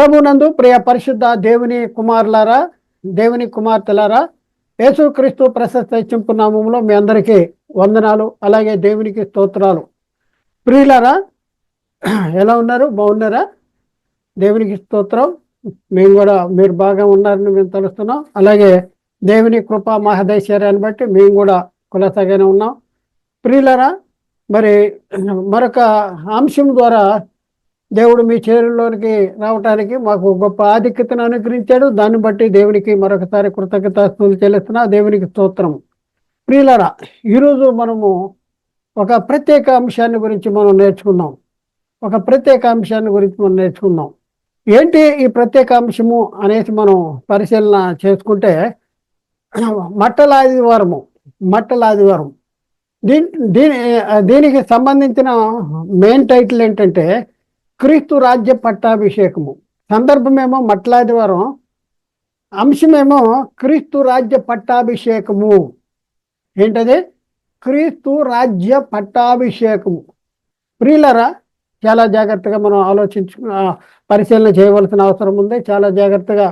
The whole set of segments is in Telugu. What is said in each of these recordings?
ప్రభునందు ప్రియ పరిశుద్ధ దేవుని కుమారులారా దేవుని కుమార్తెలారా యేసుక్రీస్తు ప్రశస్త చింపు నామంలో మీ అందరికీ వందనాలు అలాగే దేవునికి స్తోత్రాలు. ప్రియులారా ఎలా ఉన్నారు? బాగున్నారా? దేవునికి స్తోత్రం. మేము కూడా మీరు బాగా ఉన్నారని మేము తెలుస్తున్నాం. అలాగే దేవుని కృపా మహదైశ్వర్యాన్ని బట్టి మేము కూడా కులసగానే ఉన్నాం. ప్రియులరా మరి మరొక అంశం ద్వారా దేవుడు మీ చేరుల్లోనికి రావటానికి మాకు గొప్ప ఆధిక్యతను అనుగ్రహించాడు. దాన్ని బట్టి దేవునికి మరొకసారి కృతజ్ఞతాస్తులు చెల్లిస్తున్నా. దేవునికి స్తోత్రం ప్రియులరా ఈరోజు మనము ఒక ప్రత్యేక అంశాన్ని గురించి మనం నేర్చుకుందాం. ఒక ప్రత్యేక అంశాన్ని గురించి మనం నేర్చుకుందాం. ఏంటి ఈ ప్రత్యేక అంశము అనేసి మనం పరిశీలన చేసుకుంటే మట్టల ఆదివారము మట్టల ఆదివారం దీని దీనికి సంబంధించిన మెయిన్ టైటిల్ ఏంటంటే క్రీస్తు రాజ్య పట్టాభిషేకము. సందర్భమేమో మట్లాదివారం అంశమేమో క్రీస్తు రాజ్య పట్టాభిషేకము. ఏంటది? క్రీస్తు రాజ్య పట్టాభిషేకము. ప్రియులరా చాలా జాగ్రత్తగా మనం ఆలోచించు పరిశీలన చేయవలసిన అవసరం ఉంది. చాలా జాగ్రత్తగా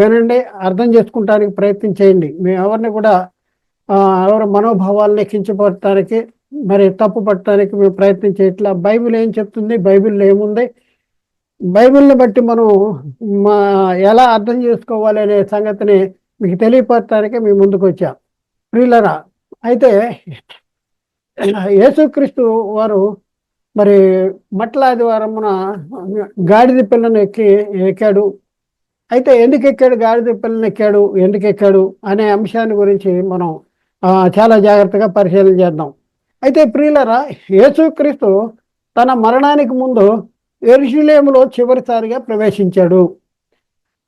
వినండి అర్థం చేసుకుంటానికి ప్రయత్నం చేయండి. మేము ఎవరిని కూడా ఎవరి మనోభావాలు కించపడటానికి మరి తప్పు పట్టడానికి మేము ప్రయత్నం చేయట్లా. బైబిల్ ఏం చెప్తుంది? బైబిల్లో ఏముంది? బైబిల్ని బట్టి మనం మా ఎలా అర్థం చేసుకోవాలి అనే సంగతిని మీకు తెలియపరచడానికి మేము ముందుకు వచ్చాం. ప్రియులరా అయితే యేసుక్రీస్తు వారు మరి మట్లాదివారమున గాడిద పిల్లను ఎక్కి ఎక్కాడు. అయితే ఎందుకు ఎక్కాడు? గాడిద పిల్లని ఎక్కాడు ఎందుకు ఎక్కాడు అనే అంశాన్ని గురించి మనం చాలా జాగ్రత్తగా పరిశీలన చేద్దాం. అయితే ప్రియులరా యేసుక్రీస్తు తన మరణానికి ముందు ఎరుషులేములో చివరిసారిగా ప్రవేశించాడు.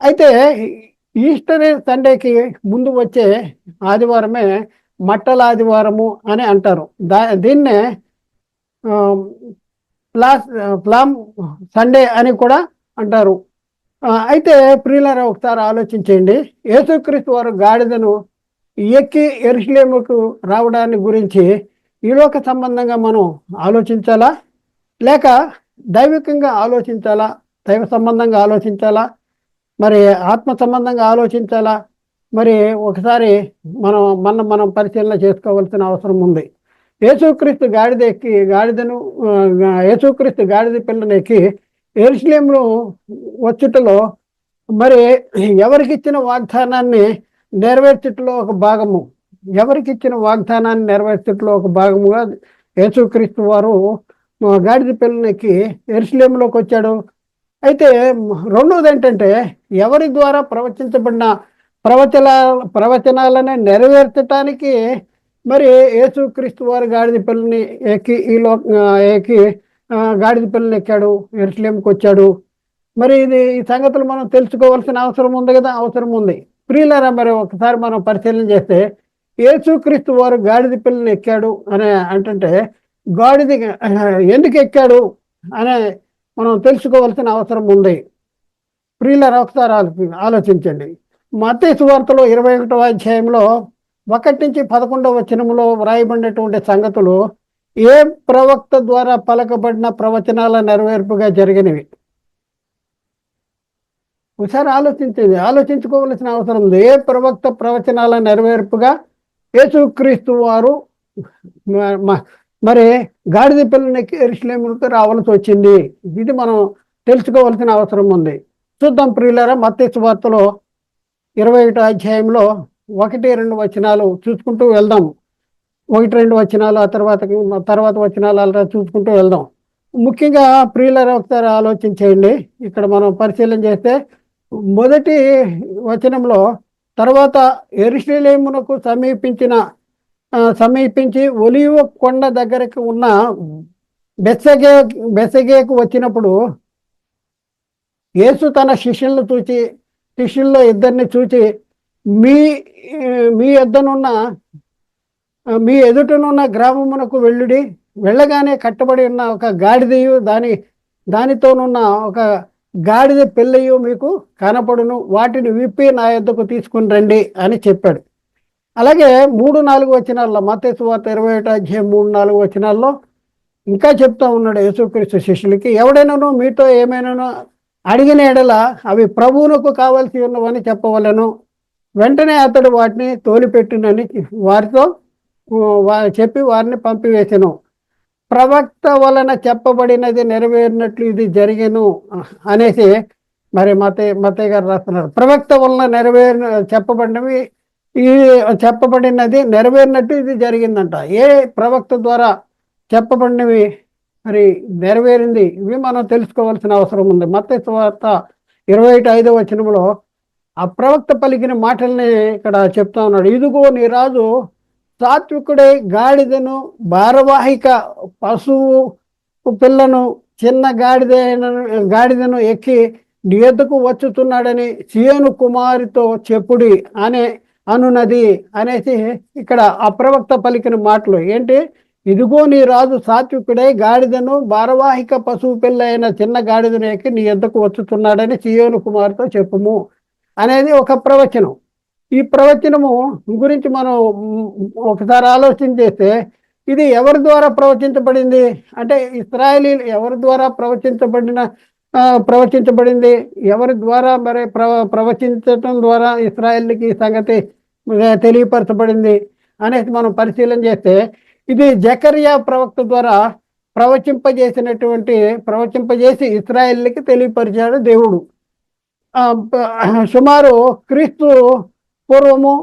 అయితే ఈస్టర్ సండేకి ముందు వచ్చే ఆదివారమే మట్టల ఆదివారము అని అంటారు. దా దీన్నే ప్లాస్ ప్లామ్ సండే అని కూడా అంటారు. అయితే ప్రియులరా ఒకసారి ఆలోచించండి యేసుక్రీస్తు వారు గాడిదను ఎక్కి ఎరుసలేముకు రావడాన్ని గురించి ఈలోక సంబంధంగా మనం ఆలోచించాలా? లేక దైవికంగా ఆలోచించాలా? దైవ సంబంధంగా ఆలోచించాలా? మరి ఆత్మ సంబంధంగా ఆలోచించాలా? మరి ఒకసారి మనం మనం మనం పరిశీలన చేసుకోవాల్సిన అవసరం ఉంది. యేసుక్రీస్తు గాడిద ఎక్కి గాడిదను యేసుక్రీస్తు గాడిద పిల్లను ఎక్కి ఎరుసలేంలో వచ్చుటలో మరి ఎవరికి ఇచ్చిన వాగ్దానాన్ని నెరవేర్చుటలో ఒక భాగము. ఎవరికి ఇచ్చిన వాగ్దానాన్ని నెరవేర్చట్లో ఒక భాగముగా యేసుక్రీస్తు వారు గాడిద పిల్లని ఎక్కి ఎరుసలేంలోకి వచ్చాడు. అయితే రెండవది ఏంటంటే ఎవరి ద్వారా ప్రవచించబడిన ప్రవచన ప్రవచనాలను నెరవేర్చటానికి మరి యేసుక్రీస్తు వారు గాడిద పిల్లని ఎక్కి ఈ లో ఎక్కి గాడిద పిల్లని ఎక్కాడు ఎరుసలేంకి వచ్చాడు. మరి ఇది ఈ సంగతులు మనం తెలుసుకోవాల్సిన అవసరం ఉంది కదా? అవసరం ఉంది. ప్రియులరా మరి ఒకసారి మనం పరిశీలన చేస్తే యేసుక్రీస్తు వారు గాడిద పిల్లని ఎక్కాడు అనే అంటే గాడిద ఎందుకు ఎక్కాడు అనే మనం తెలుసుకోవాల్సిన అవసరం ఉంది. ప్రియులర్ ఒకసారి ఆలోచించండి. మత్తయి సువార్తలో ఇరవై ఒకటో అధ్యాయంలో ఒకటి నుంచి పదకొండవ వచనంలో వ్రాయబడినటువంటి సంగతులు ఏ ప్రవక్త ద్వారా పలకబడిన ప్రవచనాల నెరవేర్పుగా జరిగినవి? ఒకసారి ఆలోచించండి. ఆలోచించుకోవలసిన అవసరం ఉంది. ఏ ప్రవక్త ప్రవచనాల నెరవేర్పుగా యేసుక్రీస్తు వారు మరి గాడిద పిల్లలకి ఎరుసలేములకు రావాల్సి వచ్చింది. ఇది మనం తెలుసుకోవాల్సిన అవసరం ఉంది. చూద్దాం ప్రియులారా మత్స్సు వార్తలో ఇరవై ఒకటో అధ్యాయంలో ఒకటి రెండు వచనాలు చూసుకుంటూ వెళ్దాం. ఒకటి రెండు వచనాలు ఆ తర్వాత తర్వాత వచనాలు అలా చూసుకుంటూ వెళ్దాం. ముఖ్యంగా ప్రియులర ఒకసారి ఆలోచించేయండి. ఇక్కడ మనం పరిశీలన చేస్తే మొదటి వచనంలో తర్వాత ఎరుషలేమునకు సమీపించిన సమీపించి ఒలివ కొండ దగ్గరకు ఉన్న బెసగే బెసగేకు వచ్చినప్పుడు యేసు తన శిష్యులను చూచి శిష్యుల్లో ఇద్దరిని చూచి మీ మీ ఎద్దనున్న మీ ఎదుటనున్న గ్రామమునకు వెళ్ళుడి. వెళ్ళగానే కట్టబడి ఉన్న ఒక గాడిదయు దాని దానితోనున్న ఒక గాడిద పిల్లయ్యో మీకు కనపడును వాటిని విప్పి నా యొద్దకు తీసుకుని రండి అని చెప్పాడు. అలాగే మూడు నాలుగు వచనాల్లో మతేసు వార్త ఇరవై ఒకటి అధ్యాయం మూడు నాలుగు వచనాల్లో ఇంకా చెప్తా ఉన్నాడు యేసుక్రీస్తు శిష్యులకి ఎవడైనాను మీతో ఏమైనాను అడిగిన ఎడల అవి ప్రభువునకు కావాల్సి ఉన్నవని చెప్పవలను. వెంటనే అతడు వాటిని తోలిపెట్టునని వారితో వా- చెప్పి వారిని పంపివేశాను ప్రవక్త వలన చెప్పబడినది నెరవేరినట్లు ఇది జరిగను అనేసి మరి మతే మతే గారు రాస్తున్నారు. ప్రవక్త వలన నెరవేరిన చెప్పబడినవి ఈ చెప్పబడినది నెరవేరినట్టు ఇది జరిగిందంట. ఏ ప్రవక్త ద్వారా చెప్పబడినవి మరి నెరవేరింది ఇవి మనం తెలుసుకోవాల్సిన అవసరం ఉంది. మత వార్త ఇరవై ఒకటి ఐదో వచనంలో ఆ ప్రవక్త పలికిన మాటల్ని ఇక్కడ చెప్తా ఉన్నాడు. ఇదిగో నీ రాజు సాత్వికుడే గాడిదను భారవాహిక పశువు పిల్లను చిన్న గాడిద గాడిదను ఎక్కి నీ వచ్చుతున్నాడని సియోను కుమారితో చెప్పుడి అనే అనునది అనేసి ఇక్కడ అప్రవక్త పలికిన మాటలు. ఏంటి? ఇదిగో నీ రాజు సాత్వికుడై గాడిదను భారవాహిక పశువు పిల్ల అయిన చిన్న గాడిదను ఎక్కి నీ ఎద్దుకు వచ్చుతున్నాడని సియోను కుమార్తో చెప్పుము అనేది ఒక ప్రవచనం. ఈ ప్రవచనము గురించి మనం ఒకసారి ఆలోచన చేస్తే ఇది ఎవరి ద్వారా ప్రవచించబడింది? అంటే ఇస్రాయలీ ఎవరి ద్వారా ప్రవచించబడిన ప్రవచించబడింది? ఎవరి ద్వారా మరి ప్రవ ప్రవచించటం ద్వారా ఇస్రాయల్కి సంగతి తెలియపరచబడింది అనేసి మనం పరిశీలన చేస్తే ఇది జకరియా ప్రవక్త ద్వారా ప్రవచింపజేసినటువంటి ప్రవచింపజేసి ఇస్రాయల్కి తెలియపరిచాడు దేవుడు. సుమారు క్రీస్తు పూర్వము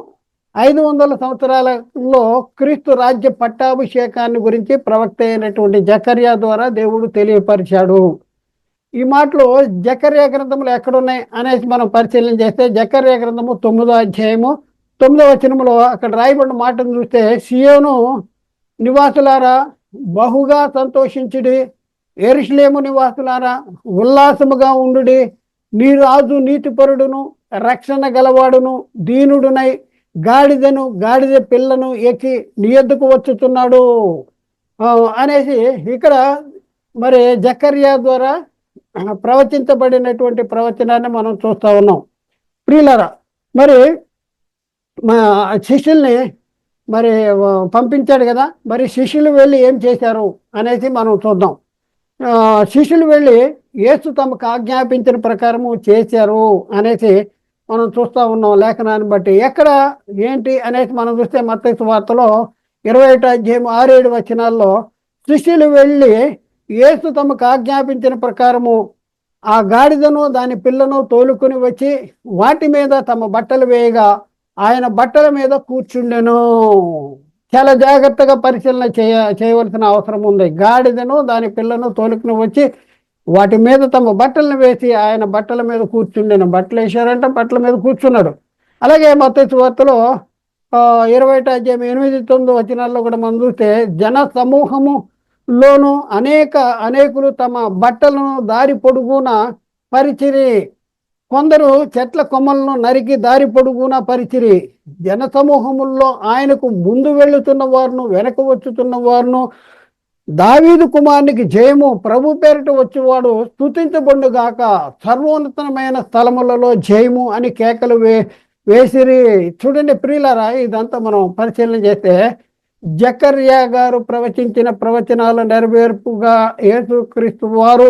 ఐదు వందల సంవత్సరాలలో క్రీస్తు రాజ్య పట్టాభిషేకాన్ని గురించి ప్రవక్త అయినటువంటి జకర్యా ద్వారా దేవుడు తెలియపరిచాడు. ఈ మాటలు జకర్యా గ్రంథములు ఎక్కడున్నాయి అనేసి మనం పరిశీలన చేస్తే జకర్యా గ్రంథము తొమ్మిదో అధ్యాయము తొమ్మిదో వచనములో అక్కడ రాయబడిన మాటను చూస్తే సియోను నివాసులారా బహుగా సంతోషించుడి ఎరుషులేము నివాసులారా ఉల్లాసముగా ఉండుడి నీ రాజు నీతిపరుడును రక్షణ గలవాడును దీనుడునై గాడిదను గాడిద పిల్లను ఎక్కి నీ ఎద్దుకు వచ్చుతున్నాడు అనేసి ఇక్కడ మరి జకర్యా ద్వారా ప్రవచించబడినటువంటి ప్రవచనాన్ని మనం చూస్తూ ఉన్నాం. ప్రియులరా మరి మా శిష్యుల్ని మరి పంపించాడు కదా మరి శిష్యులు వెళ్ళి ఏం చేశారు అనేసి మనం చూద్దాం. శిష్యులు వెళ్ళి యేసు తమకు ఆజ్ఞాపించిన ప్రకారము చేశారు అనేసి మనం చూస్తూ ఉన్నాం లేఖనాన్ని బట్టి. ఎక్కడ? ఏంటి అనేసి మనం చూస్తే మత్తయి వార్తలో ఇరవై ఒకటి అధ్యాయం ఆరేడు వచనాల్లో శిష్యులు వెళ్ళి యేసు తమకు ఆజ్ఞాపించిన ప్రకారము ఆ గాడిదను దాని పిల్లను తోలుకొని వచ్చి వాటి మీద తమ బట్టలు వేయగా ఆయన బట్టల మీద కూర్చుండెను. చాలా జాగ్రత్తగా పరిశీలన చేయ చేయవలసిన అవసరం ఉంది. గాడిదను దాని పిల్లను తోలుకుని వచ్చి వాటి మీద తమ బట్టలను వేసి ఆయన బట్టల మీద కూర్చుండిన. బట్టలు వేశారంటే బట్టల మీద కూర్చున్నాడు. అలాగే మొత్త వార్తలో ఇరవై అధ్యాయం ఎనిమిది తొమ్మిది వచనాల్లో కూడా మనం చూస్తే జన సమూహములోను అనేక అనేకులు తమ బట్టలను దారి పొడుగున పరిచిరి. కొందరు చెట్ల కొమ్మలను నరికి దారి పొడుగున పరిచిరి. జన సమూహముల్లో ఆయనకు ముందు వెళుతున్న వారును వెనక వచ్చుతున్న వారును దావీదు కుమారునికి జయము ప్రభు పేరిట వచ్చేవాడు స్థుతించబడుగాక సర్వోన్నతమైన స్థలములలో జయము అని కేకలు వే వేసిరి. చూడండి ప్రియులరా ఇదంతా మనం పరిశీలన చేస్తే జకర్యా గారు ప్రవచించిన ప్రవచనాల నెరవేర్పుగా యేసుక్రీస్తు వారు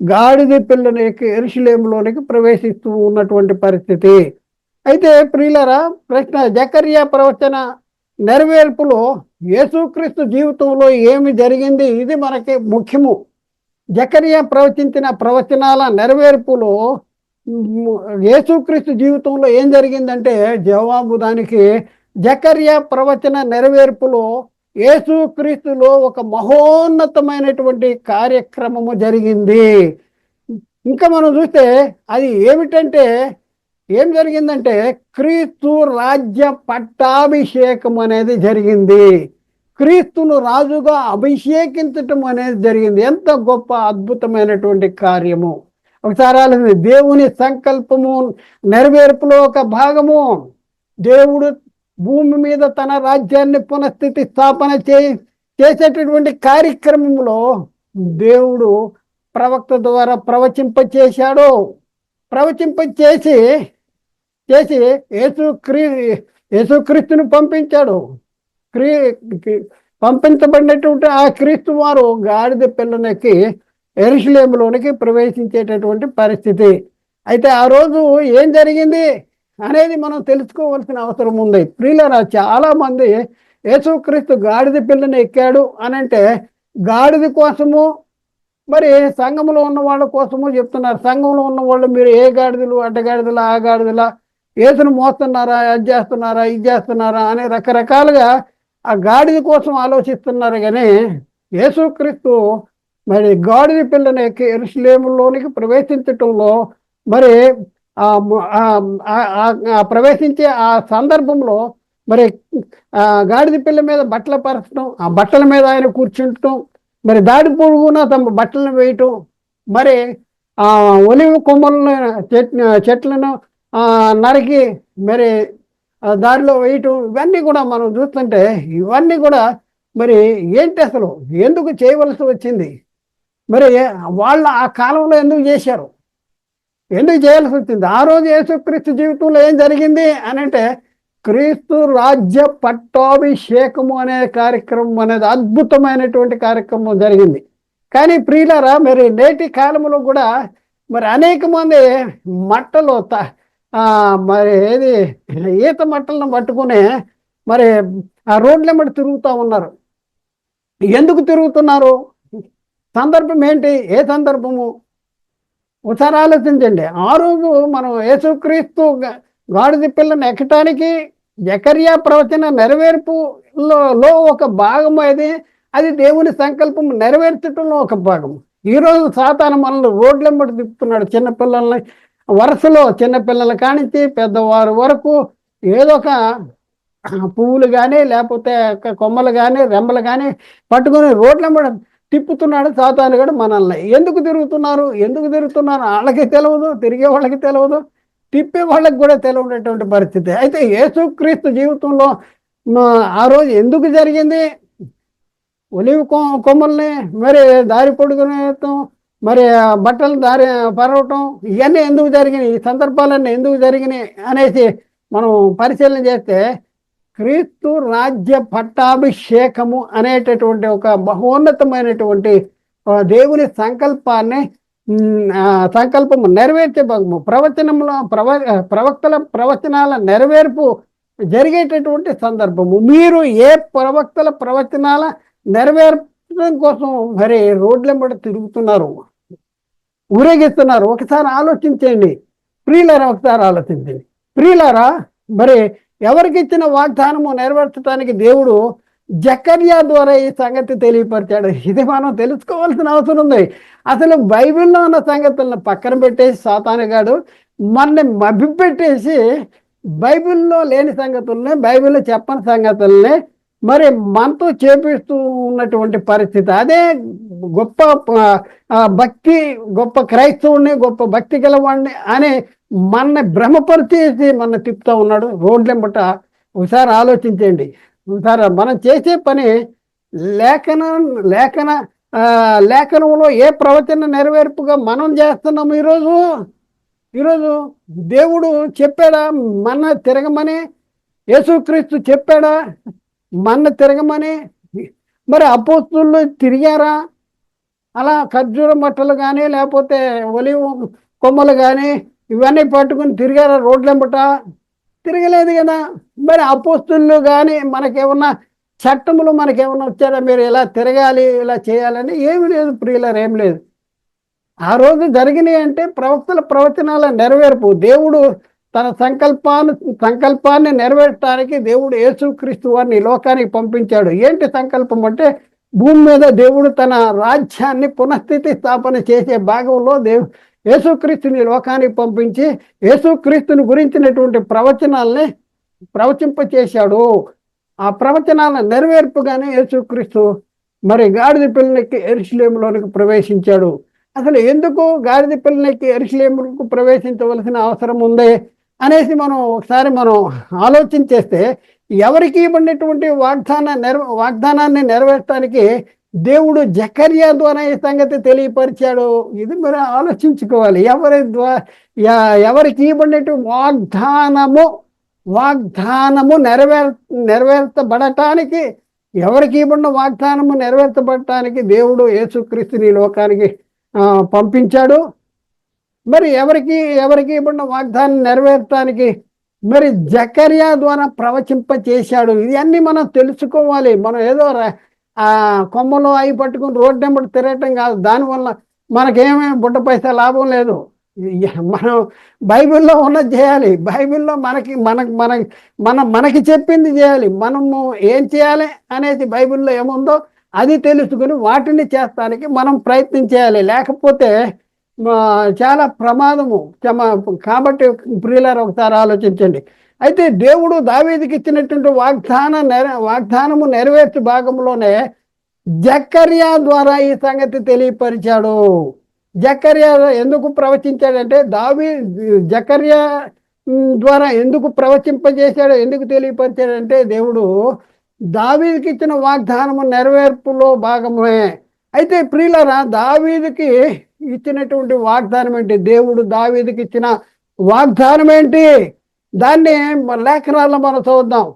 గాడిద పిల్లని ఎరుషులేములోనికి ప్రవేశిస్తూ ఉన్నటువంటి పరిస్థితి. అయితే ప్రియులరా ప్రశ్న జకర్యా ప్రవచన నెరవేర్పులో యేసుక్రీస్తు జీవితంలో ఏమి జరిగింది? ఇది మనకి ముఖ్యము. జకర్యా ప్రవచించిన ప్రవచనాల నెరవేర్పులో యేసుక్రీస్తు జీవితంలో ఏం జరిగిందంటే జవాబు దానికి జకర్యా ప్రవచన నెరవేర్పులో యేసుక్రీస్తులో ఒక మహోన్నతమైనటువంటి కార్యక్రమము జరిగింది. ఇంకా మనం చూస్తే అది ఏమిటంటే ఏం జరిగిందంటే క్రీస్తు రాజ్య పట్టాభిషేకం అనేది జరిగింది. క్రీస్తును రాజుగా అభిషేకించటం అనేది జరిగింది. ఎంత గొప్ప అద్భుతమైనటువంటి కార్యము. ఒకసారి ఆలోచించండి. దేవుని సంకల్పము నెరవేర్పులో ఒక భాగము. దేవుడు భూమి మీద తన రాజ్యాన్ని పునఃస్థితి స్థాపన చే చేసేటటువంటి కార్యక్రమంలో దేవుడు ప్రవక్త ద్వారా ప్రవచింప చేశాడు చేసి యేసు క్రీ యేసుక్రీస్తుని పంపించాడు. క్రీ పంపించబడినటువంటి ఆ క్రీస్తు వారు గాడిద పిల్లనెక్కి ఎరుషులేములోనికి ప్రవేశించేటటువంటి పరిస్థితి. అయితే ఆ రోజు ఏం జరిగింది అనేది మనం తెలుసుకోవాల్సిన అవసరం ఉంది. ప్రియులరా చాలామంది యేసుక్రీస్తు గాడిద పిల్లని ఎక్కాడు అని అంటే గాడిద కోసము మరి సంఘంలో ఉన్న వాళ్ళ కోసము చెప్తున్నారు. సంఘంలో ఉన్న వాళ్ళు మీరు ఏ గాడిదలు అడ్డగాడిదల ఆ గాడిదల ఏసును మోస్తున్నారా అది చేస్తున్నారా ఇది చేస్తున్నారా అనే రకరకాలుగా ఆ గాడిద కోసం ఆలోచిస్తున్నారు కానీ యేసుక్రీస్తు మరి గాడిద పిల్లని ఎరుసలేములోనికి ప్రవేశించటంలో మరి ఆ- ప్రవేశించే ఆ సందర్భంలో మరి గాడిద పిల్ల మీద బట్టలు పరచడం ఆ బట్టల మీద ఆయన కూర్చుంటం మరి దాడి పొడుగున తమ బట్టలను వేయటం మరి ఆ ఒలివ కొమ్మలను చెట్ చెట్లను నరికి మరి దారిలో వేయటం ఇవన్నీ కూడా మనం చూస్తుంటే ఇవన్నీ కూడా మరి ఏంటి అసలు? ఎందుకు చేయవలసి వచ్చింది? మరి వాళ్ళ ఆ కాలంలో ఎందుకు చేశారు? ఎందుకు చేయాల్సి వచ్చింది? ఆ రోజు యేసుక్రీస్తు జీవితంలో ఏం జరిగింది అని అంటే క్రీస్తు రాజ్య పట్టాభిషేకము అనే కార్యక్రమం అనేది అద్భుతమైనటువంటి కార్యక్రమం జరిగింది. కానీ ప్రియులరా మరి నేటి కాలంలో కూడా మరి అనేక మంది మట్టలో త- మరి ఏది ఈత మట్టలను పట్టుకునే మరి ఆ రోడ్ల తిరుగుతూ ఉన్నారు. ఎందుకు తిరుగుతున్నారు? సందర్భం ఏంటి? ఏ సందర్భము? ఒకసారి ఆలోచించండి. ఆ రోజు మనం యేసుక్రీస్తు గాడిది పిల్లని పిల్లను ఎక్కటానికి జకర్యా ప్రవచన నెరవేర్పులో లో ఒక భాగం అది. అది దేవుని సంకల్పం నెరవేర్చడంలో ఒక భాగం ఈ రోజు సాతాను మనల్ని రోడ్లెంబడి తిప్పుతున్నాడు చిన్నపిల్లల్ని వరుసలో చిన్నపిల్లల కానించి పెద్దవారు వరకు ఏదో ఒక పువ్వులు కానీ లేకపోతే ఒక కొమ్మలు కానీ రెమ్మలు కానీ పట్టుకొని రోడ్లెంబడి తిప్పుతున్నాడు సాతాను కూడా మనల్ని. ఎందుకు తిరుగుతున్నారు? ఎందుకు తిరుగుతున్నారు? వాళ్ళకి తెలియదు తిరిగే వాళ్ళకి తెలియదు తిప్పే వాళ్ళకి కూడా తెలియనటువంటి పరిస్థితి. అయితే యేసుక్రీస్తు జీవితంలో ఆ రోజు ఎందుకు జరిగింది? ఒలివి కొమ్మల్ని మరి దారి పొడుగునేతం మరి బట్టలు దారి పరవటం ఇవన్నీ ఎందుకు జరిగినాయి? ఈ సందర్భాలన్నీ ఎందుకు జరిగినాయి అనేసి మనం పరిశీలన చేస్తే క్రీస్తు రాజ్య పట్టాభిషేకము అనేటటువంటి ఒక బహోన్నతమైనటువంటి దేవుని సంకల్పాన్ని సంకల్పము నెరవేర్చే భాగము ప్రవచనంలో ప్రవ ప్రవక్తల ప్రవచనాల నెరవేర్పు జరిగేటటువంటి సందర్భము. మీరు ఏ ప్రవక్తల ప్రవచనాల నెరవేర్పడం కోసం మరి రోడ్లెంబడి తిరుగుతున్నారు? ఊరేగిస్తున్నారు. ఒకసారి ఆలోచించండి ప్రియులారా ఒకసారి ఆలోచించండి. ప్రియులారా మరి ఎవరికిచ్చిన వాగ్దానము నెరవేర్చడానికి దేవుడు జకర్యా ద్వారా ఈ సంగతి తెలియపరిచాడు. ఇది మనం తెలుసుకోవాల్సిన అవసరం ఉంది. అసలు బైబిల్లో ఉన్న సంగతులను పక్కన పెట్టేసి సాతానుగాడు మనని మభ్యపెట్టేసి బైబిల్లో లేని సంగతుల్ని బైబిల్లో చెప్పని సంగతుల్ని మరి మనతో చేపిస్తూ ఉన్నటువంటి పరిస్థితి. అదే గొప్ప భక్తి గొప్ప క్రైస్తవుడిని గొప్ప భక్తి గలవాడిని అని మనని భ్రమపరిచేసి మన తిప్పుతూ ఉన్నాడు. రోడ్లెంబట ఒకసారి ఆలోచించండి. ఒకసారి మనం చేసే పని లేఖన లేఖన లేఖనంలో ఏ ప్రవచన నెరవేర్పుగా మనం చేస్తున్నాము ఈరోజు? ఈరోజు దేవుడు చెప్పాడా? మన తిరగమని యేసుక్రీస్తు చెప్పాడా? మన తిరగమని మరి అపోస్తులు తిరిగారా? అలా ఖర్జూర మట్టలు కానీ లేకపోతే ఒలివ కొమ్మలు కానీ ఇవన్నీ పట్టుకుని తిరిగారా రోడ్లెంబట తిరగలేదు కదా. మరి అపోస్తులు కానీ మనకేమన్నా చట్టములు మనకేమన్నా వచ్చారా? మీరు ఇలా తిరగాలి ఇలా చేయాలని ఏమి లేదు ప్రియులర్ ఏం లేదు. ఆ రోజు జరిగినాయి అంటే ప్రవక్తల ప్రవచనాల నెరవేర్పు. దేవుడు తన సంకల్పాన్ని సంకల్పాన్ని నెరవేర్చడానికి దేవుడు యేసుక్రీస్తు వారిని లోకానికి పంపించాడు. ఏంటి సంకల్పం అంటే భూమి మీద దేవుడు తన రాజ్యాన్ని పునఃస్థితి స్థాపన చేసే భాగంలో దేవు యేసుక్రీస్తుని లోకానికి పంపించి యేసుక్రీస్తుని గురించినటువంటి ప్రవచనాల్ని ప్రవచింపచేశాడు. ఆ ప్రవచనాల నెరవేర్పుగానే యేసుక్రీస్తు మరి గాడిద పిల్లనికి ఎరుసలేములోనికి ప్రవేశించాడు. అసలు ఎందుకు గాడిద పిల్లనికి ఎరుసలేములకు ప్రవేశించవలసిన అవసరం ఉంది? అనేసి మనం ఒకసారి మనం ఆలోచన చేస్తే ఎవరికి ఇవ్వనటువంటి వాగ్దాన నెరవే వాగ్దానాన్ని నెరవేర్చడానికి దేవుడు జకర్యా ద్వారా ఈ సంగతి తెలియపరిచాడు ఇది మరి ఆలోచించుకోవాలి. ఎవరి ద్వారా ఎవరికి ఇవ్వనట్టు వాగ్దానము వాగ్దానము నెరవేర్ నెరవేర్చబడటానికి ఎవరికి ఇవ్వబడిన వాగ్దానము నెరవేర్చబడటానికి దేవుడు యేసుక్రీస్తుని లోకానికి పంపించాడు. మరి ఎవరికి ఎవరికి ఇవ్వడం వాగ్దానం నెరవేర్చడానికి మరి జకర్యా ద్వారా ప్రవచింప చేశాడు ఇవన్నీ మనం తెలుసుకోవాలి. మనం ఏదో ఆ కొమ్మలో అయి పట్టుకుని రోడ్డు నెంబర్ తిరగటం కాదు. దానివల్ల మనకేమేమి బుట్ట పైసా లాభం లేదు. మనం బైబిల్లో ఉన్నది చేయాలి. బైబిల్లో మనకి మనకి మన మన మనకి చెప్పింది చేయాలి. మనము ఏం చేయాలి అనేది బైబిల్లో ఏముందో అది తెలుసుకుని వాటిని చేస్తానికి మనం ప్రయత్నం చేయాలి. లేకపోతే చాలా ప్రమాదము. కాబట్టి ప్రియులారు ఒకసారి ఆలోచించండి. అయితే దేవుడు దావీదికి ఇచ్చినటువంటి వాగ్దాన వాగ్దానము నెరవేర్చు భాగంలోనే జకర్యా ద్వారా ఈ సంగతి తెలియపరిచాడు. జకర్యా ఎందుకు ప్రవచించాడంటే దావి జకర్యా ద్వారా ఎందుకు ప్రవచింపజేశాడో ఎందుకు తెలియపరిచాడంటే దేవుడు దావీదికి ఇచ్చిన వాగ్దానము నెరవేర్పులో భాగమే. అయితే ప్రియులరా దావీదికి ఇచ్చినటువంటి వాగ్దానం ఏంటి? దేవుడు దావీదికి ఇచ్చిన వాగ్దానం ఏంటి? దాన్ని లేఖనాల్లో మనం చూద్దాం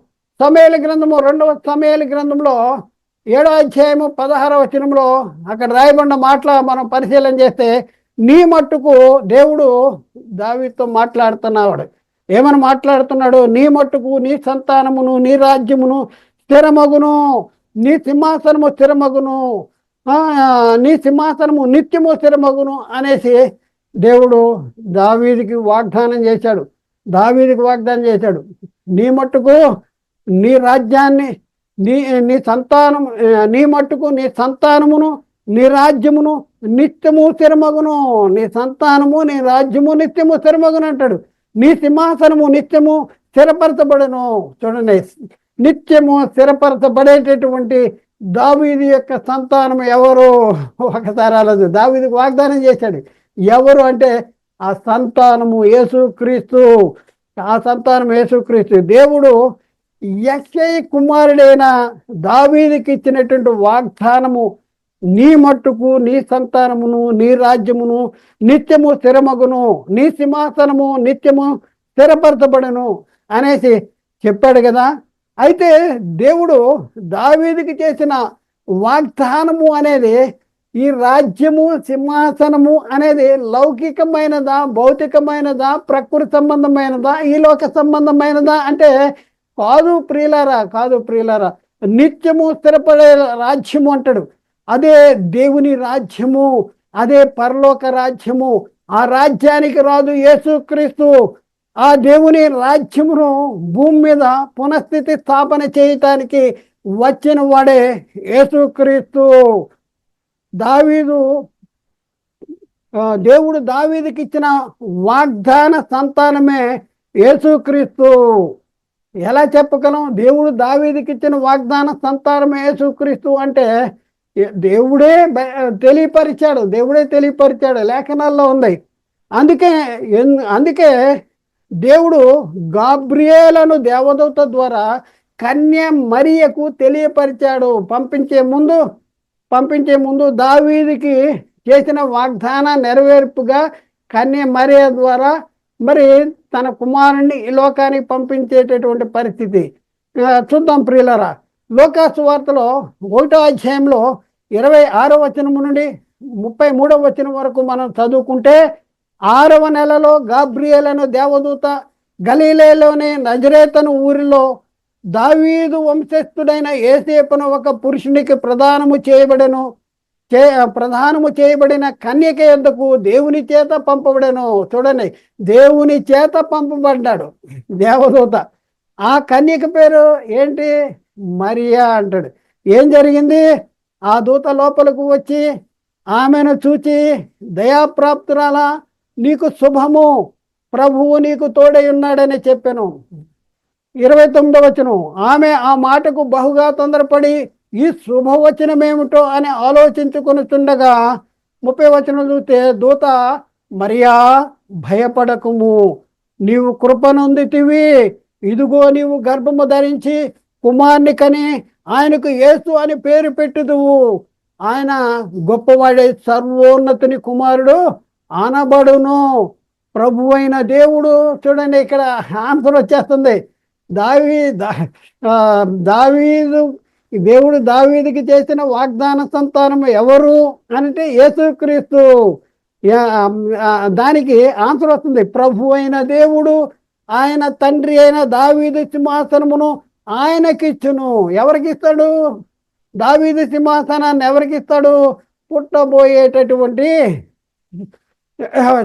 సమయాల గ్రంథము రెండవ సమయాల గ్రంథంలో ఏడో అధ్యాయము పదహారవ వచనంలో అక్కడ రాయబడిన మాటల మనం పరిశీలన చేస్తే నీ మట్టుకు దేవుడు దావీతో మాట్లాడుతున్నాడు ఏమని మాట్లాడుతున్నాడు? నీ మట్టుకు నీ సంతానమును నీ రాజ్యమును స్థిరమగును. నీ సింహాసనము స్థిరమగును. నీ సింహాసనము నిత్యము స్థిరమగును అనేసి దేవుడు దావీదికి వాగ్దానం చేశాడు. దావీదికి వాగ్దానం చేశాడు. నీ మట్టుకు నీ రాజ్యాన్ని నీ నీ సంతానం నీ మట్టుకు నీ సంతానమును నీ రాజ్యమును నిత్యము స్థిరమగును. నీ సంతానము నీ రాజ్యము నిత్యము స్థిరమగును అంటాడు. నీ సింహాసనము నిత్యము స్థిరపరచబడను. చూడండి నిత్యము స్థిరపరచబడేటటువంటి దావీది యొక్క సంతానం ఎవరు? ఒకసారి ఆలోచన. దావీదికి వాగ్దానం చేశాడు. ఎవరు అంటే ఆ సంతానము యేసుక్రీస్తు ఆ సంతానం యేసుక్రీస్తు దేవుడు యక్షయ కుమారుడైన దావీదికి ఇచ్చినటువంటి వాగ్దానము నీ మట్టుకు నీ సంతానమును నీ రాజ్యమును నిత్యము స్థిరమగును నీ సింహాసనము నిత్యము స్థిరపరచబడును అనేసి చెప్పాడు కదా. అయితే దేవుడు దావీదికి చేసిన వాగ్దానము అనేది ఈ రాజ్యము సింహాసనము అనేది లౌకికమైనదా భౌతికమైనదా ప్రకృతి సంబంధమైనదా ఈ లోక సంబంధమైనదా అంటే కాదు ప్రియులారా కాదు ప్రియులారా నిత్యము స్థిరపడే రాజ్యము అంటాడు. అదే దేవుని రాజ్యము అదే పరలోక రాజ్యము ఆ రాజ్యానికి రాదు యేసుక్రీస్తు. ఆ దేవుని రాజ్యమును భూమి మీద పునఃస్థితి స్థాపన చేయటానికి వచ్చిన వాడే యేసుక్రీస్తు. దావీదు దేవుడు దావీదికి ఇచ్చిన వాగ్దాన సంతానమే యేసుక్రీస్తు. ఎలా చెప్పగలం? దేవుడు దావీదికి ఇచ్చిన వాగ్దాన సంతానమే యేసుక్రీస్తు అంటే దేవుడే తెలియపరిచాడు. దేవుడే తెలియపరిచాడు. లేఖనాల్లో ఉంది. అందుకే ఎన్- అందుకే దేవుడు గాబ్రియేలను దేవదూత ద్వారా కన్య మరియకు తెలియపరిచాడు. పంపించే ముందు పంపించే ముందు దావీదికి చేసిన వాగ్దాన నెరవేర్పుగా కన్య మరియ ద్వారా మరి తన కుమారుణ్ణి ఈ లోకానికి పంపించేటటువంటి పరిస్థితి. చూద్దాం ప్రియులరా. లోకాసు వార్తలో ఒకటో అధ్యాయంలో ఇరవై ఆరో వచనం నుండి ముప్పై మూడవ వచనం వరకు మనం చదువుకుంటే ఆరవ నెలలో గాబ్రియలను దేవదూత గలీలేలోని నజరేతను ఊరిలో దావీదు వంశస్థుడైన ఏసేపును ఒక పురుషునికి ప్రదానము చేయబడెను చే ప్రధానము చేయబడిన కన్యక ఎందుకు దేవుని చేత పంపబడెను. చూడండి దేవుని చేత పంపబడ్డాడు దేవదూత. ఆ కన్యక పేరు ఏంటి? మరియా అంటాడు. ఏం జరిగింది? ఆ దూత లోపలకు వచ్చి ఆమెను చూచి దయాప్రాప్తురాలా నీకు శుభము. ప్రభువు నీకు తోడై ఉన్నాడని చెప్పాను. ఇరవై తొమ్మిదో వచనం. ఆమె ఆ మాటకు బహుగా తొందరపడి ఈ శుభవచనమేమిటో అని ఆలోచించుకొనుచుండగా ముప్పై వచనం చూస్తే దూత మరియా భయపడకుము. నీవు కృపనొందితివి. ఇదిగో నీవు గర్భము ధరించి కుమార్ని కని ఆయనకు యేసు అని పేరు పెట్టుదువు. ఆయన గొప్పవాడే సర్వోన్నతుని కుమారుడు. ఆనబడును. ప్రభు అయిన దేవుడు చూడండి ఇక్కడ ఆన్సర్ వచ్చేస్తుంది. దావీ దావీదు దేవుడు దావీదికి చేసిన వాగ్దాన సంతానం ఎవరు అంటే యేసుక్రీస్తు. దానికి ఆన్సర్ వస్తుంది. ప్రభు అయిన దేవుడు ఆయన తండ్రి అయిన దావీదు సింహాసనమును ఆయనకిచ్చును. ఎవరికి ఇస్తాడు దావీదు సింహాసనాన్ని ఎవరికి ఇస్తాడు పుట్టబోయేటటువంటి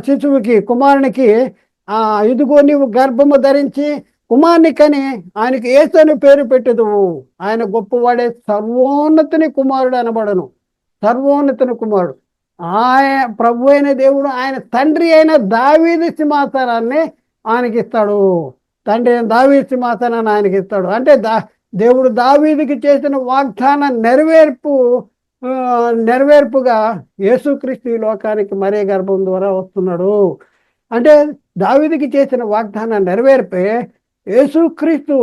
శిశువుకి కుమారునికి ఆ ఇదిగో నీవు గర్భము ధరించి కుమారుని కని ఆయనకి ఏసని పేరు పెట్టదువు. ఆయన గొప్పవాడే సర్వోన్నతుని కుమారుడు అనబడను. సర్వోన్నతుని కుమారుడు. ఆయన ప్రభు అయిన దేవుడు ఆయన తండ్రి అయిన దావీది సింహాసనాన్ని ఆయనకి ఇస్తాడు. తండ్రి అయిన దావీది సింహాసనాన్ని ఆయనకి ఇస్తాడు. అంటే దా దేవుడు దావీదికి చేసిన వాగ్దాన నెరవేర్పు నెరవేర్పుగా యేసుక్రీస్తు ఈ లోకానికి మరే గర్భం ద్వారా వస్తున్నాడు. అంటే దావిదికి చేసిన వాగ్దానం నెరవేర్పే యేసుక్రీస్తు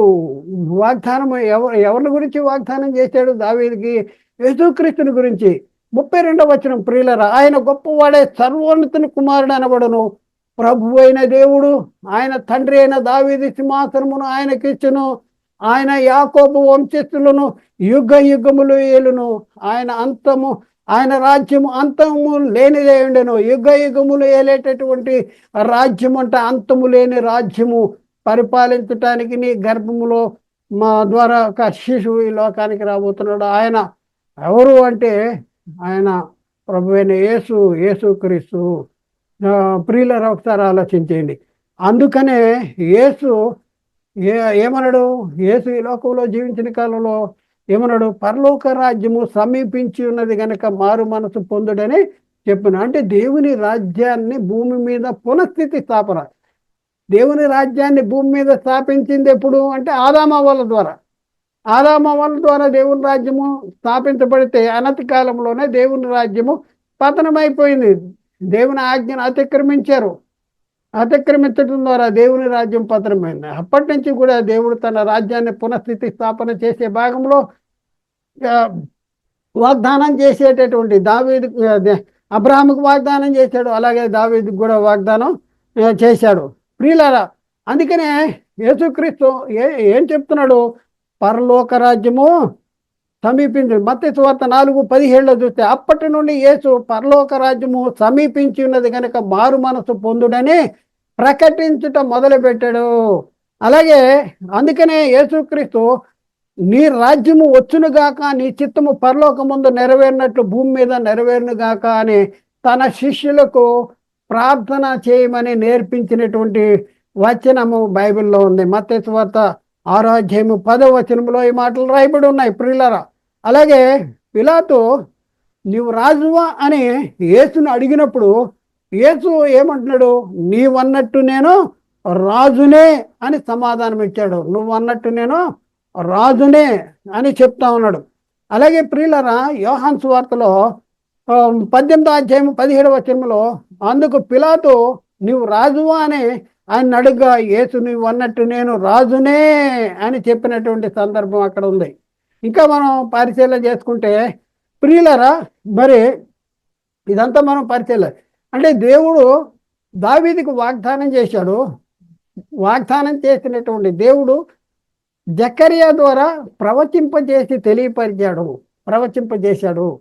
వాగ్దానం ఎవరు ఎవరి గురించి వాగ్దానం చేశాడు దావీదికి? యేసుక్రీస్తుని గురించి. ముప్పై రెండవ వచనం ప్రియులరా ఆయన గొప్పవాడే సర్వోన్నతుని కుమారుడు అనబడును. ప్రభు అయిన దేవుడు ఆయన తండ్రి అయిన దావీది సింహాసనమును ఆయనకిచ్చును. ఆయన యాకోబు వంశస్థులను యుగ యుగములు ఏలును. ఆయన అంతము ఆయన రాజ్యము అంతము లేనిదే ఉండెను. యుగ యుగములు ఏలేటటువంటి రాజ్యం అంటే అంతము లేని రాజ్యము. పరిపాలించటానికి నీ గర్భములో మా ద్వారా ఒక శిశువు ఈ లోకానికి రాబోతున్నాడు. ఆయన ఎవరు అంటే ఆయన ప్రభు అయిన యేసు యేసు క్రీస్తు. ఆ, ఒకసారి ఆలోచించేయండి. అందుకనే యేసు ఏ ఏమన్నాడు యేసు ఈ లోకంలో జీవించిన కాలంలో ఏమన్నాడు పరలోక రాజ్యము సమీపించి ఉన్నది గనక మారు మనసు పొందుడని చెప్పిన. అంటే దేవుని రాజ్యాన్ని భూమి మీద పునఃస్థితి స్థాపన. దేవుని రాజ్యాన్ని భూమి మీద స్థాపించింది ఎప్పుడు? అంటే ఆదామవల ద్వారా. ఆదామవల ద్వారా దేవుని రాజ్యము స్థాపించబడితే అనతి కాలంలోనే దేవుని రాజ్యము పతనమైపోయింది. దేవుని ఆజ్ఞను అతిక్రమించారు. అతిక్రమించడం ద్వారా దేవుని రాజ్యం పతనమైంది. అప్పటి నుంచి కూడా దేవుడు తన రాజ్యాన్ని పునఃస్థితి స్థాపన చేసే భాగంలో వాగ్దానం చేసేటటువంటి దావీదు అబ్రాహాముకు వాగ్దానం చేశాడు. అలాగే దావీదికి కూడా వాగ్దానం చేశాడు. ప్రియులారా అందుకనే యేసుక్రీస్తు ఏ ఏం చెప్తున్నాడు? పరలోక రాజ్యము సమీపించింది మత్తి సువార్త నాలుగు పదిహేళ్ళలో చూస్తే అప్పటి నుండి యేసు పరలోక రాజ్యము సమీపించి ఉన్నది కనుక మారు మనసు పొందుడని ప్రకటించుట మొదలుపెట్టాడు. అలాగే అందుకనే యేసుక్రీస్తు నీ రాజ్యము వచ్చునుగాక నీ చిత్తము పరలోక ముందు నెరవేరినట్లు భూమి మీద నెరవేరునుగాక అని తన శిష్యులకు ప్రార్థన చేయమని నేర్పించినటువంటి వచనము బైబిల్లో ఉంది. మత్స్వార్త ఆరాధ్యము పదవ వచనంలో ఈ మాటలు రాయబడి ఉన్నాయి ప్రియులరా. అలాగే పిలాతు నీవు రాజువా? అని యేసును అడిగినప్పుడు యేసు ఏమంటున్నాడు నీవన్నట్టు నేను రాజునే అని సమాధానం ఇచ్చాడు. నువ్వు అన్నట్టు నేను రాజునే అని చెప్తా ఉన్నాడు. అలాగే ప్రియులరా యోహాన్ సువార్తలో పద్దెనిమిది పద్దెనిమిదో అధ్యాయం పదిహేడవ వచనంలో అందుకు పిలాతో నీవు రాజువా అని ఆయన అడుగ్గా యేసు నువ్వు అన్నట్టు నేను రాజునే అని చెప్పినటువంటి సందర్భం అక్కడ ఉంది. ఇంకా మనం పరిశీలన చేసుకుంటే ప్రియులరా మరి ఇదంతా మనం పరిశీలన. అంటే దేవుడు దావీదికి వాగ్దానం చేశాడు. వాగ్దానం చేసినటువంటి దేవుడు జకరియా ద్వారా ప్రవచింపజేసి తెలియపరిచాడు. ప్రవచింపజేశాడు.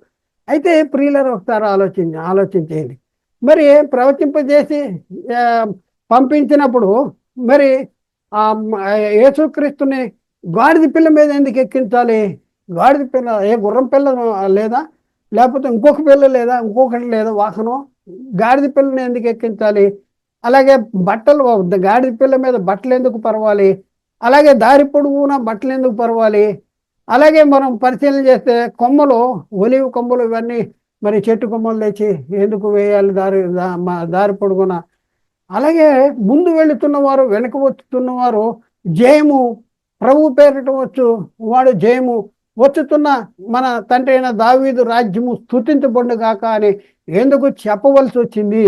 అయితే ప్రియులను ఒకసారి ఆలోచించి ఆలోచించేయండి. మరి ప్రవచింపజేసి పంపించినప్పుడు మరి ఆ యేసుక్రీస్తుని గాడిద పిల్ల మీద ఎందుకు ఎక్కించాలి? గాడిద పిల్ల ఏ గుర్రం పిల్ల లేదా? లేకపోతే ఇంకొక పిల్ల లేదా? ఇంకొకటి లేదా? వాహనం? గాడిద పిల్లని ఎందుకు ఎక్కించాలి? అలాగే బట్టలు గాడిద పిల్ల మీద బట్టలు ఎందుకు పరవాలి? అలాగే దారి పొడుగున బట్టలు ఎందుకు పరవాలి? అలాగే మనం పరిశీలన చేస్తే కొమ్మలు ఒలివు కొమ్మలు ఇవన్నీ మరి చెట్టు కొమ్మలు తెచ్చి ఎందుకు వేయాలి? దారి దారి పొడుగున అలాగే ముందు వెళుతున్నవారు వెనక వచ్చుతున్నవారు జయము ప్రభు పేరిట వచ్చు వాడు జయము వచ్చుతున్న మన తండ్రి అయిన దావీదు రాజ్యము స్థుతించబడు కాక అని ఎందుకు చెప్పవలసి వచ్చింది?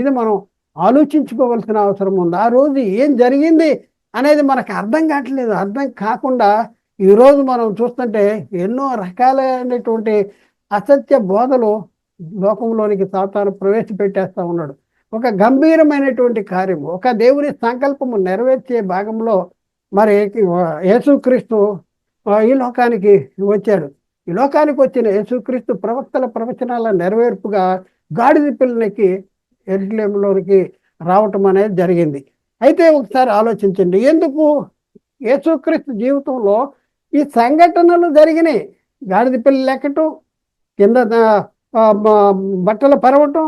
ఇది మనం ఆలోచించుకోవలసిన అవసరం ఉంది. ఆ రోజు ఏం జరిగింది అనేది మనకు అర్థం కావట్లేదు. అర్థం కాకుండా ఈరోజు మనం చూస్తుంటే ఎన్నో రకాలైనటువంటి అసత్య బోధలు లోకంలోనికి సాతాను ప్రవేశపెట్టేస్తా ఉన్నాడు. ఒక గంభీరమైనటువంటి కార్యము ఒక దేవుని సంకల్పము నెరవేర్చే భాగంలో మరి యేసుక్రీస్తు ఈ లోకానికి వచ్చాడు. ఈ లోకానికి వచ్చిన యేసుక్రీస్తు ప్రవక్తల ప్రవచనాల నెరవేర్పుగా గాడిద పిల్లనికి ఎర్లేంలోనికి రావటం అనేది జరిగింది. అయితే ఒకసారి ఆలోచించండి ఎందుకు యేసుక్రీస్తు జీవితంలో ఈ సంఘటనలు జరిగినాయి? గాడిద పిల్లలు లెక్కటం కింద బట్టలు పరవటం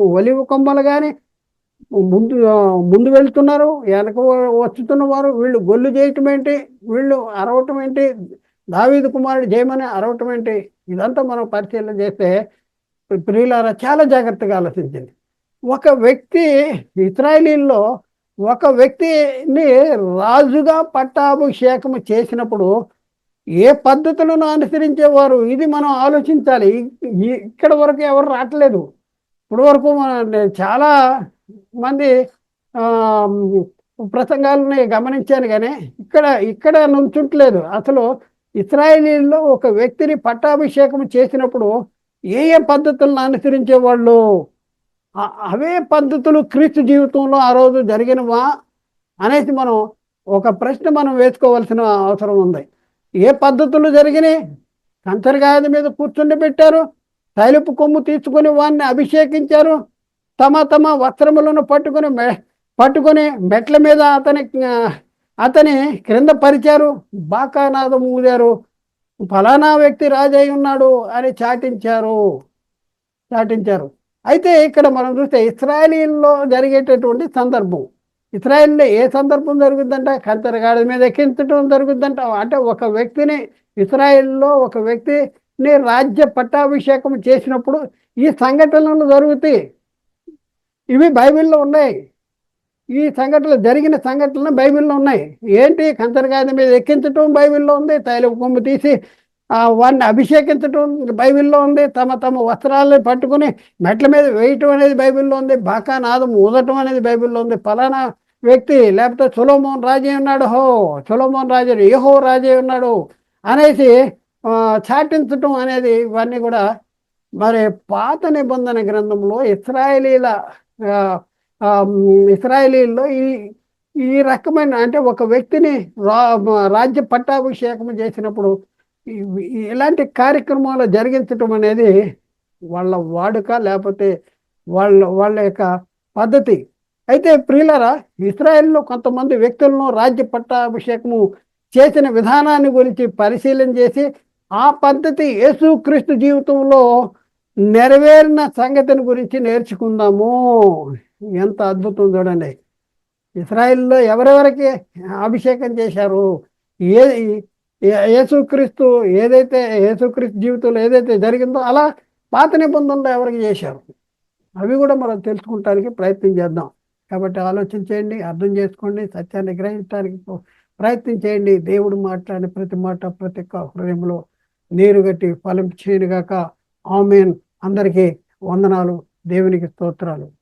ఒలివ కొమ్మలు కానీ ముందు ముందు వెళ్తున్నారు. వెనక వచ్చుతున్న వారు వీళ్ళు గొల్లు చేయటం ఏంటి? వీళ్ళు అరవటం ఏంటి? దావీదు కుమారుడు జయమని అరవటం ఏంటి? ఇదంతా మనం పరిశీలన చేస్తే ప్రియులారా చాలా జాగ్రత్తగా ఆలోచించింది ఒక వ్యక్తి ఇస్రాయలీల్లో ఒక వ్యక్తిని రాజుగా పట్టాభిషేకము చేసినప్పుడు ఏ పద్ధతులను అనుసరించేవారు? ఇది మనం ఆలోచించాలి. ఇక్కడ వరకు ఎవరు రావట్లేదు. ఇప్పుడు వరకు మన- చాలా మంది ప్రసంగాలని గమనించాను కానీ ఇక్కడ ఇక్కడ నుంచుంటలేదు. అసలు ఇస్రాయేలీల్లో ఒక వ్యక్తిని పట్టాభిషేకం చేసినప్పుడు ఏ ఏ పద్ధతులను అనుసరించే వాళ్ళు అవే పద్ధతులు క్రీస్తు జీవితంలో ఆ రోజు జరిగినవా అనేసి మనం ఒక ప్రశ్న మనం వేసుకోవాల్సిన అవసరం ఉంది. ఏ పద్ధతులు జరిగినాయి? కంచరగాయల మీద కూర్చుండి పెట్టారు. తైలపు కొమ్ము తీసుకొని వారిని అభిషేకించారు. తమ తమ వస్త్రములను పట్టుకొని మె- పట్టుకొని మెట్ల మీద అతని అతని క్రింద పరిచారు. బాకానాదం ఊదారు. ఫలానా వ్యక్తి రాజై ఉన్నాడు అని చాటించారు. చాటించారు. అయితే ఇక్కడ మనం చూస్తే ఇస్రాయలీల్లో జరిగేటటువంటి సందర్భం. ఇస్రాయల్లో ఏ సందర్భం జరుగుద్దంట? కంతరగాడి మీద ఎక్కించడం జరుగుద్దంట. అంటే ఒక వ్యక్తిని ఇస్రాయల్లో ఒక వ్యక్తి నేను రాజ్య పట్టాభిషేకం చేసినప్పుడు ఈ సంఘటనలు జరుగుతాయి. ఇవి బైబిల్లో ఉన్నాయి. ఈ సంఘటనలు జరిగిన సంఘటనలు బైబిల్లో ఉన్నాయి. ఏంటి? కంచరగాయ మీద ఎక్కించటం బైబిల్లో ఉంది. తైలం కొమ్ము తీసి ఆ, వాడిని అభిషేకించటం బైబిల్లో ఉంది. తమ తమ వస్త్రాలను పట్టుకుని మెట్ల మీద వేయటం అనేది బైబిల్లో ఉంది. బాకా నాదం ఊదటం అనేది బైబిల్లో ఉంది. ఫలానా వ్యక్తి లేకపోతే సులోమోహన్ రాజే ఉన్నాడు. హో సులోమోహన్ రాజే ఏహో రాజే ఉన్నాడు అనేసి చాటించటం అనేది ఇవన్నీ కూడా మరి పాత నిబంధన గ్రంథంలో ఇస్రాయలీల ఇస్రాయలీల్లో ఈ ఈ రకమైన అంటే ఒక వ్యక్తిని రా రాజ్య పట్టాభిషేకం చేసినప్పుడు ఇలాంటి కార్యక్రమాలు జరిగించటం అనేది వాళ్ళ వాడుక లేకపోతే వాళ్ళ వాళ్ళ యొక్క పద్ధతి. అయితే ప్రియులరా ఇస్రాయేల్లో కొంతమంది వ్యక్తులను రాజ్య పట్టాభిషేకము చేసిన విధానాన్ని గురించి పరిశీలన చేసి ఆ పద్ధతి యేసుక్రీస్తు జీవితంలో నెరవేరిన సంగతిని గురించి నేర్చుకుందాము. ఎంత అద్భుతం చూడండి. ఇస్రాయిల్లో ఎవరెవరికి అభిషేకం చేశారు? ఏ యేసుక్రీస్తు ఏదైతే యేసుక్రీస్తు జీవితంలో ఏదైతే జరిగిందో అలా పాత నిబంధనలు ఎవరికి చేశారు? అవి కూడా మనం తెలుసుకుంటానికి ప్రయత్నం చేద్దాం. కాబట్టి ఆలోచన చేయండి అర్థం చేసుకోండి సత్యాన్ని గ్రహించడానికి ప్రయత్నం చేయండి. దేవుడు మాట్లాడిన ప్రతి మాట ప్రతి ఒక్క హృదయంలో నీరు గట్టి ఫలం చేయనుగాక. ఆమెన్. అందరికీ వందనాలు. దేవునికి స్తోత్రాలు.